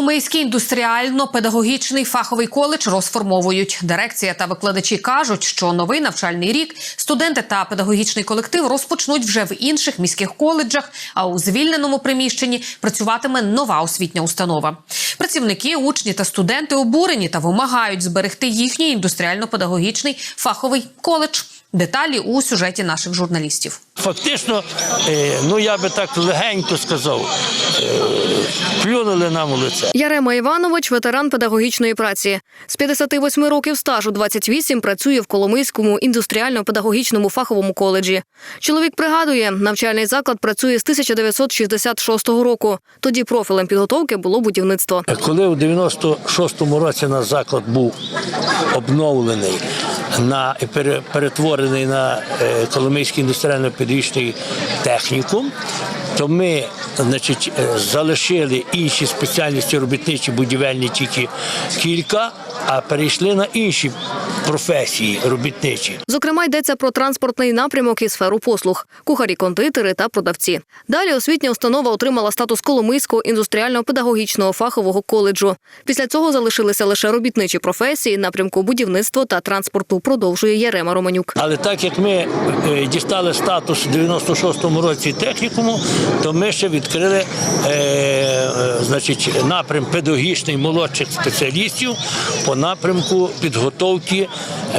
Коломийський індустріально-педагогічний фаховий коледж розформовують. Дирекція та викладачі кажуть, що новий навчальний рік студенти та педагогічний колектив розпочнуть вже в інших міських коледжах. А у звільненому приміщенні працюватиме нова освітня установа. Працівники, учні та студенти обурені та вимагають зберегти їхній індустріально-педагогічний фаховий коледж. Деталі у сюжеті наших журналістів. Фактично, е, ну я би так легенько сказав, е, плюнули нам у лице. Ярема Іванович, ветеран педагогічної праці. З 58 років стажу 28 працює в Коломийському індустріально-педагогічному фаховому коледжі. Чоловік пригадує, навчальний заклад працює з 1966 року. Тоді профілем підготовки було будівництво. Коли у 96-му році наш заклад був обновлений на перетворений на е, Коломийський індустріально-педагогічний технікум, то ми значить, е, залишили інші спеціальності робітничі, будівельні тільки кілька, а перейшли на інші професії робітничі. Зокрема, йдеться про транспортний напрямок і сферу послуг, кухарі, кондитери та продавці. Далі освітня установа отримала статус Коломийського індустріально-педагогічного фахового коледжу. Після цього залишилися лише робітничі професії, напрямку будівництва та транспорту. Продовжує Ярема Романюк. Але так як ми е, дістали статус у 96-му році технікуму, то ми ще відкрили е, е, значить, напрям педагогічний молодших спеціалістів по напрямку підготовки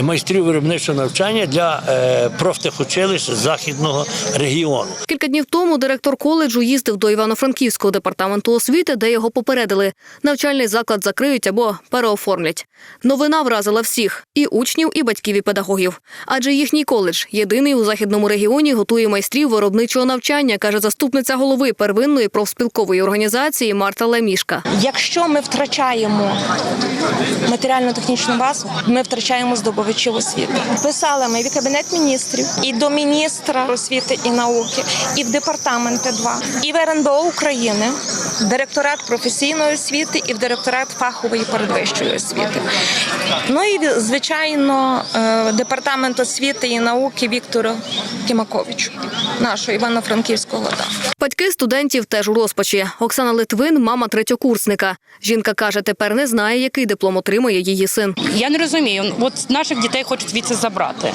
майстрів виробничого навчання для е, профтехучилищ західного регіону. Кілька днів тому директор коледжу їздив до Івано-Франківського департаменту освіти, де його попередили. Навчальний заклад закриють або переоформлять. Новина вразила всіх і учнів, і батьків, і педагогів. Адже їхній коледж єдиний у західному регіоні готує майстрів виробничого навчання, каже заступниця голови первинної профспілкової організації Марта Лемішка. Якщо ми втрачаємо матеріально-технічну базу, ми втрачаємо здобувачів освіти. Писали ми і в кабінет міністрів, і до міністра освіти і науки, і в департаменти 2, і в РНБО України, в директорат професійної освіти і в директорат фахової передвищої освіти. Ну і звичайно, е, департамент освіти і науки Віктору Кімаковичу, нашого івано-франківського ОДА. Батьки студентів теж у розпачі. Оксана Литвин, мама третьокурсника. Жінка каже, тепер не знає, який диплом отримає її син. Я не розумію. От наших дітей хочуть звідси забрати,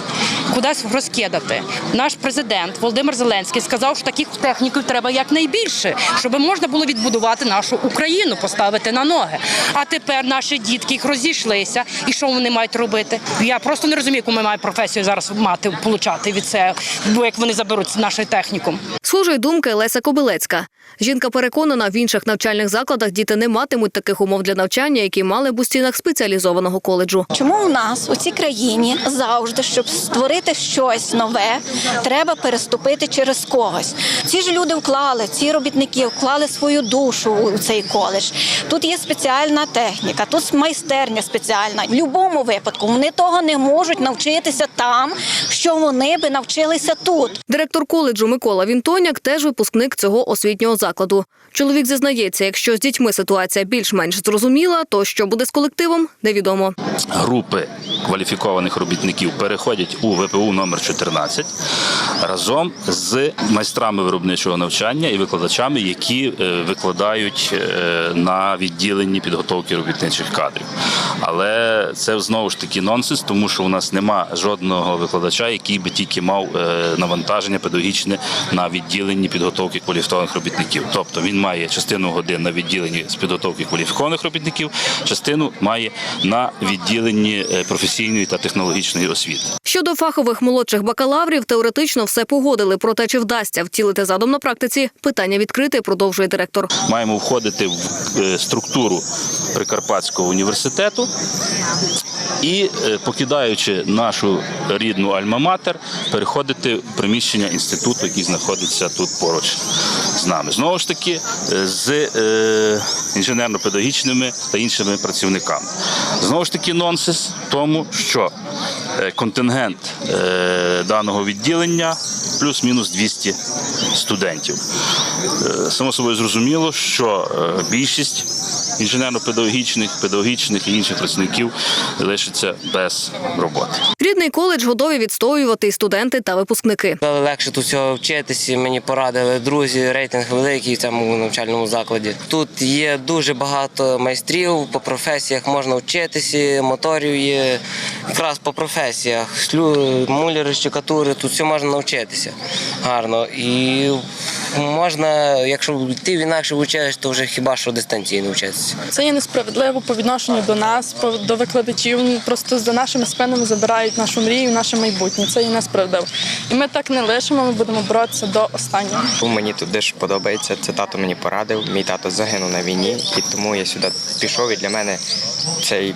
кудись розкидати. Наш президент Володимир Зеленський сказав, що таких техніків треба якнайбільше, щоб можна було відбудувати нашу Україну, поставити на ноги. А тепер наші дітки їх розійшлися, і що вони мають робити? Я просто не розумію, яку ми маємо професію зараз мати получати від це, бо як вони заберуть наш технікум. Схожої думки Леся Кобилецька. Жінка переконана, в інших навчальних закладах діти не матимуть таких умов для навчання, які мали б у стінах спеціалізованого коледжу. Чому в нас у цій країні завжди, щоб створити щось нове, треба переступити через когось? Ці ж люди вклали, ці робітники вклали свою душу у цей коледж. Тут є спеціальна техніка, тут майстерня спеціальна. В будь-якому випадку вони того не можуть навчитися там, що вони би навчилися тут. Директор коледжу Микола Вінтоняк теж випускник цього освітнього закладу. Чоловік зізнається, якщо з дітьми ситуація більш-менш зрозуміла, то що буде з колективом, невідомо. групи кваліфікованих робітників переходять у ВПУ номер 14 разом з майстрами виробничого навчання і викладачами, які е, викладають е, на відділенні підготовки робітничих кадрів. Але це знову ж таки нонсенс, тому що у нас нема жодного викладача, який би тільки мав е, навантаження педагогічне на відділенні підготовки кваліфікованих робітників. Тобто він має частину годин на відділенні з підготовки кваліфікованих робітників, частину має на відділенні е, професійної та технологічної освіти. Щодо фахових молодших бакалаврів, теоретично все погодили. Проте чи вдасться втілити задум на практиці? Питання відкрите, продовжує директор. Маємо входити в е, структуру Прикарпатського університету і, е, покидаючи нашу рідну Альма-Матер, переходити в приміщення інституту, який знаходиться тут поруч з нами. Знову ж таки, е, з е, інженерно-педагогічними та іншими працівниками. Знову ж таки, нонсенс в тому, що е, контингент даного відділення плюс-мінус 200 студентів. Само собою зрозуміло, що більшість інженерно-педагогічних, педагогічних і інших працівників лишаться без роботи. Рідний коледж готові відстоювати і студенти та випускники. Легше тут всього вчитися. Мені порадили друзі, рейтинг великий в цьому навчальному закладі. Тут є дуже багато майстрів по професіях, можна вчитися, моторів є якраз по професіях. Шлю, муляри, щукатури, тут все можна навчитися гарно. І можна, якщо йти в інакше училище, то вже хіба що дистанційно вчитися. Це є несправедливо по відношенню до нас, до викладачів. Просто за нашими спинами забирають нашу мрію, наше майбутнє. Це є несправедливо. І ми так не лишимо, ми будемо боротися до останнього. Мені тут дуже подобається. Це тато мені порадив. Мій тато загинув на війні, і тому я сюди пішов. І для мене цей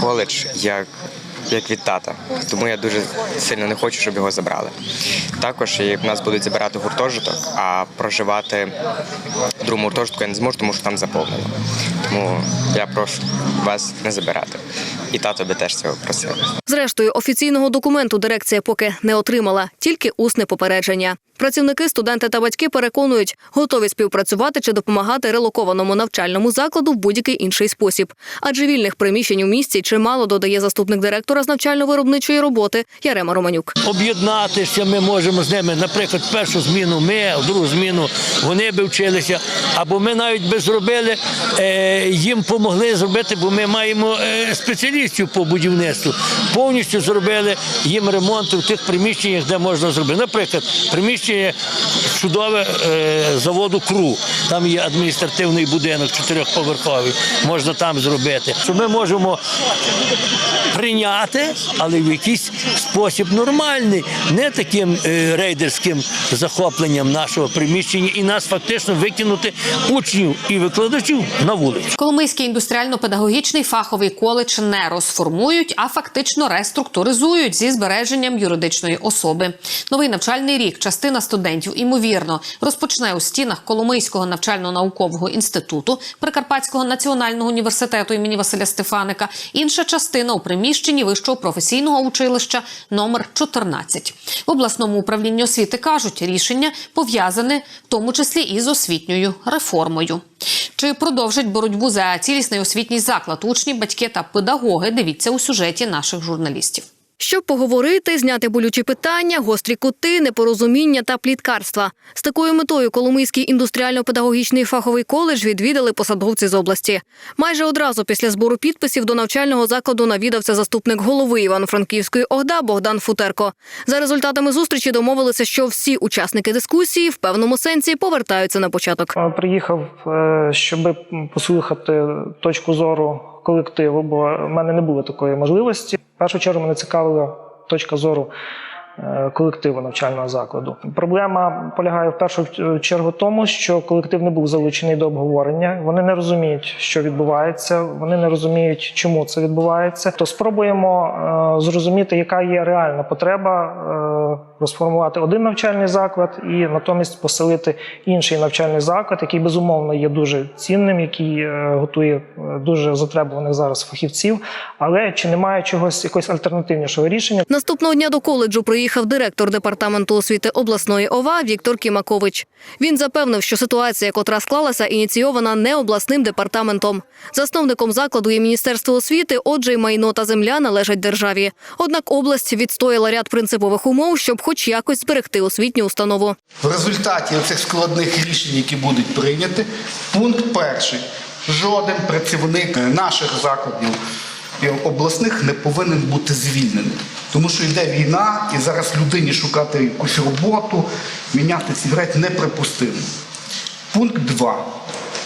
коледж як, як від тата. Тому я дуже сильно не хочу, щоб його забрали. Також як нас будуть забирати гуртожиток, а проживати в другому гуртожитку я не зможу, тому що там заповнено. Тому я прошу вас не забирати. І тато би теж цього просив. Зрештою, офіційного документу дирекція поки не отримала, тільки усне попередження. Працівники, студенти та батьки переконують, готові співпрацювати чи допомагати релокованому навчальному закладу в будь-який інший спосіб. Адже вільних приміщень у місті чимало додає заступник директора з навчально-виробничої роботи Ярема Романюк. Об'єднатися ми можемо з ними, наприклад, першу зміну ми, другу зміну вони би вчилися, або ми навіть би зробили, е, їм помогли зробити, бо ми маємо е, спеціалістів по будівництву. Повністю зробили їм ремонт в тих приміщеннях, де можна зробити. Наприклад, приміщення чудове е, заводу КРУ. Там є адміністративний будинок чотирьохповерховий, можна там зробити. Що ми можемо прийняти, але в якийсь спосіб нормальний, не таким е, рейдерським захопленням нашого приміщення і нас фактично викинути учнів і викладачів на вулицю. Коломийський індустріально-педагогічний фаховий коледж не розформують, а фактично реструктуризують зі збереженням юридичної особи. Новий навчальний рік частина студентів імовірно розпочне у стінах Коломийського навчально-наукового інституту Прикарпатського національного університету імені Василя Стефаника. Інша частина у приміщенні вищого професійного училища номер 14. В обласному управлінні освіти кажуть, рішення пов'язане в тому числі і з освітньою реформою. Чи продовжать боротьбу за цілісний освітній заклад учні, батьки та педагоги? Дивіться у сюжеті наших журналістів. Щоб поговорити, зняти болючі питання, гострі кути, непорозуміння та пліткарства. З такою метою Коломийський індустріально-педагогічний фаховий коледж відвідали посадовці з області. Майже одразу після збору підписів до навчального закладу навідався заступник голови Івано-Франківської ОГДА Богдан Футерко. За результатами зустрічі домовилися, що всі учасники дискусії в певному сенсі повертаються на початок. Приїхав, е, щоб послухати точку зору колективу, бо в мене не було такої можливості. Першу чергу мене цікавила точка зору колективу навчального закладу. Проблема полягає в першу чергу тому, що колектив не був залучений до обговорення. Вони не розуміють, що відбувається. Вони не розуміють, чому це відбувається. То спробуємо е, зрозуміти, яка є реальна потреба е, розформувати один навчальний заклад і натомість поселити інший навчальний заклад, який безумовно є дуже цінним, який е, готує дуже затребуваних зараз фахівців. Але чи немає чогось якогось альтернативнішого рішення? Наступного дня до коледжу приїхав директор департаменту освіти обласної ОВА Віктор Кімакович. Він запевнив, що ситуація, котра склалася, ініційована не обласним департаментом. Засновником закладу є міністерство освіти, отже, й майно та земля належать державі. Однак область відстояла ряд принципових умов, щоб хоч якось зберегти освітню установу. В результаті цих складних рішень, які будуть прийняті, пункт перший. Жоден працівник наших закладів обласних не повинен бути звільнений. Тому що йде війна, і зараз людині шукати якусь роботу, міняти сигарет неприпустимо. Пункт 2.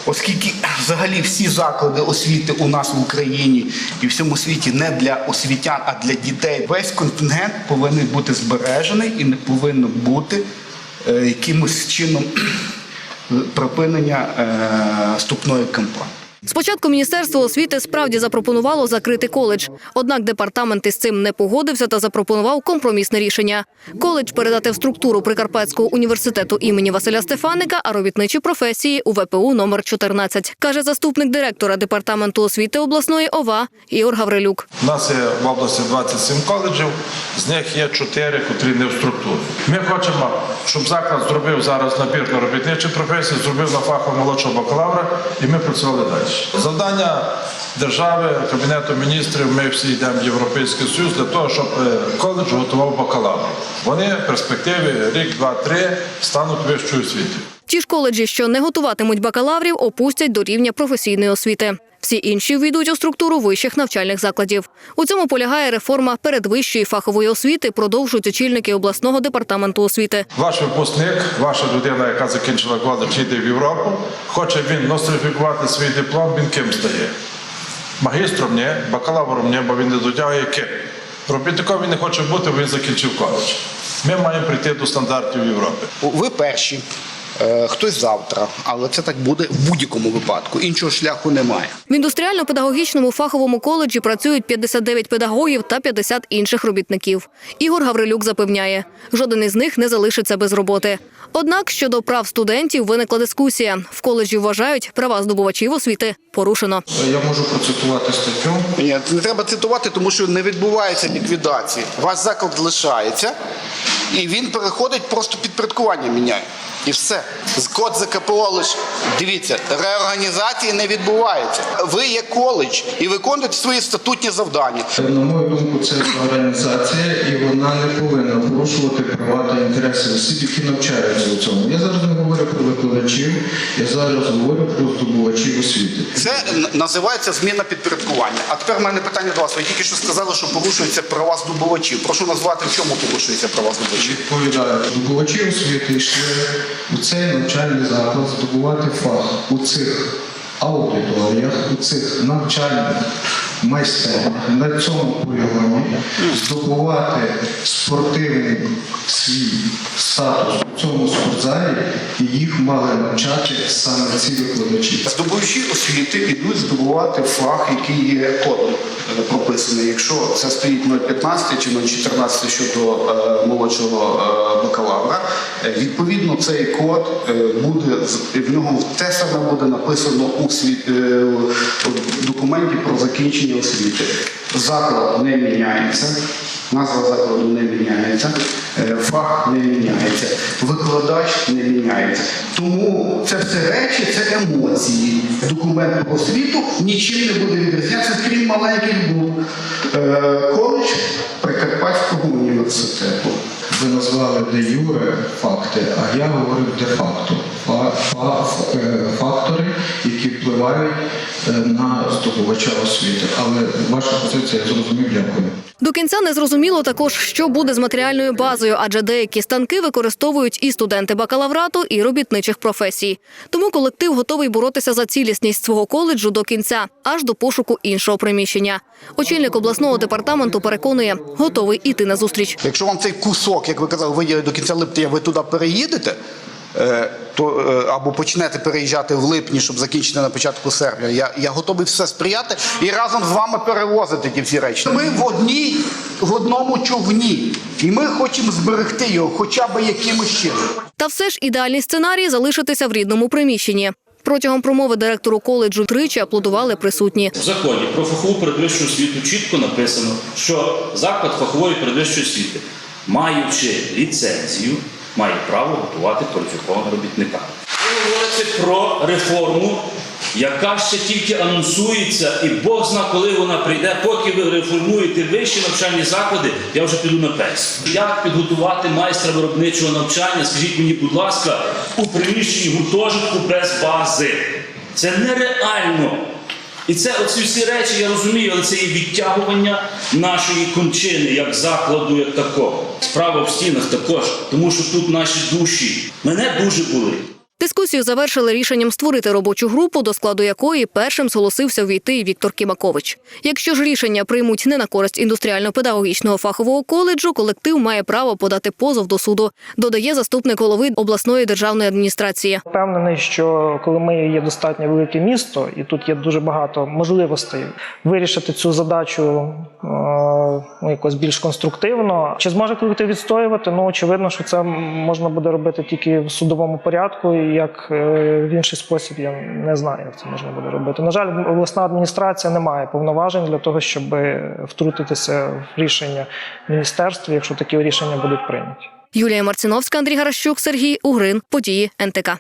Оскільки взагалі всі заклади освіти у нас в Україні і в всьому світі не для освітян, а для дітей, весь контингент повинен бути збережений і не повинно бути е, якимось чином припинення е, вступної кампанії. Спочатку міністерство освіти справді запропонувало закрити коледж. Однак департамент із цим не погодився та запропонував компромісне рішення. Коледж передати в структуру Прикарпатського університету імені Василя Стефаника, а робітничі професії у ВПУ номер 14, каже заступник директора департаменту освіти обласної ОВА Ігор Гаврилюк. У нас є в області 27 коледжів, з них є 4, котрі не в структурі. Ми хочемо, щоб заклад зробив зараз набір на робітничі професії, зробив на фаху молодшого бакалавра, і ми працювали далі. Коледж. Завдання держави, Кабінету міністрів, ми всі йдемо в Європейський Союз для того, щоб е, коледж готував бакалаврів. Вони в перспективі рік, два, три стануть вищою освітою. Ті ж коледжі, що не готуватимуть бакалаврів, опустять до рівня професійної освіти. Всі інші ввійдуть у структуру вищих навчальних закладів. У цьому полягає реформа передвищої фахової освіти, продовжують очільники обласного департаменту освіти. Ваш випускник, ваша людина, яка закінчила коледж, йде в Європу, хоче він нострифікувати свій диплом, він ким стає? Магістром ні, бакалавром ні, бо він не дотягує ким. Робітником він не хоче бути, бо він закінчив коледж. Ми маємо прийти до стандартів Європи. Ви перші, хтось завтра, але це так буде в будь-якому випадку. Іншого шляху немає. В індустріально-педагогічному фаховому коледжі працюють 59 педагогів та 50 інших робітників. Ігор Гаврилюк запевняє, жоден із них не залишиться без роботи. Однак щодо прав студентів виникла дискусія. В коледжі вважають, права здобувачів освіти порушено. Я можу процитувати статтю. Ні, не треба цитувати, тому що не відбувається ліквідації. Ваш заклад лишається, і він переходить просто підпорядкування міняє. І все. З код ЗКПО лише дивіться, реорганізації не відбувається. Ви є коледж і виконуєте свої статутні завдання. На мою думку, це організація, і вона не повинна порушувати права та інтереси осіб, які навчаються у цьому. Я зараз не говорю про викладачів, я зараз говорю про здобувачів освіти. Це називається зміна підпорядкування. А тепер в мене питання до вас. Ви тільки що сказали, що порушуються права здобувачів. Прошу назвати, в чому порушуються права здобувачів. Відповідаю, здобувачі освіти йшли у цей навчальний заклад здобувати фах у цих аудиторіях, у цих навчальних майстернях, на цьому полігоні здобувати спортивний свій статус у цьому спортзалі, і їх мали навчати саме ці викладачі. Здобувачі освіти йдуть здобувати фах, який є кодом е, прописаний. Якщо це стоїть 0,15 чи 0,14 щодо е, молодшого е, бакалавра, е, відповідно цей код е, буде в нього те саме буде написано у світ е, документі про закінчення освіти. Заклад не міняється. Назва закладу не міняється, е, фах не міняється, викладач не міняється. Тому це все речі, це емоції. Документ про освіту нічим не буде відрізнятися, крім маленьких букв. Е, Коледж Прикарпатського університету. Ви назвали де юре факти, а я говорю де факто. Фа- фа- ф- Фактори, які впливають е, на здобувача освіти. Але ваша позиція я зрозумів, дякую. До кінця не зрозуміло також, що буде з матеріальною базою, адже деякі станки використовують і студенти бакалаврату, і робітничих професій. Тому колектив готовий боротися за цілісність свого коледжу до кінця, аж до пошуку іншого приміщення. Очільник обласного департаменту переконує, готовий іти на зустріч. Якщо вам цей кусок, як ви казали, виділять до кінця липня, ви туди переїдете, то е, або почнете переїжджати в липні, щоб закінчити на початку серпня. Я, я готовий все сприяти і разом з вами перевозити ті всі речі. Ми в одній, в одному човні, і ми хочемо зберегти його, хоча б якимось чином. Та все ж ідеальний сценарій залишитися в рідному приміщенні. Протягом промови директору коледжу тричі аплодували присутні. В законі про фахову передвищу освіту чітко написано, що заклад фахової передвищої освіти, маючи ліцензію, має право готувати кваліфікованого робітника. Ви говорите про реформу, яка ще тільки анонсується, і Бог зна, коли вона прийде. Поки ви реформуєте вищі навчальні заклади, я вже піду на пенсію. Як підготувати майстра виробничого навчання? Скажіть мені, будь ласка, у приміщенні гуртожитку без бази. Це нереально. І це оці всі речі я розумію, але це є відтягування нашої кончини як закладу, як такого. Справа в стінах також, тому що тут наші душі. Мене дуже болить. Дискусію завершили рішенням створити робочу групу, до складу якої першим зголосився увійти і Віктор Кімакович. Якщо ж рішення приймуть не на користь індустріально-педагогічного фахового коледжу, колектив має право подати позов до суду, додає заступник голови обласної державної адміністрації. Впевнений, що Коломия є достатньо велике місто, і тут є дуже багато можливостей вирішити цю задачу е, ну, якось більш конструктивно. Чи зможе колектив відстоювати? Ну очевидно, що це можна буде робити тільки в судовому порядку, як е, в інший спосіб я не знаю, як це можна буде робити. На жаль, обласна адміністрація не має повноважень для того, щоб втрутитися в рішення міністерства, якщо такі рішення будуть прийняті. Юлія Марциновська, Андрій Гаращук, Сергій Угрин. Події НТК.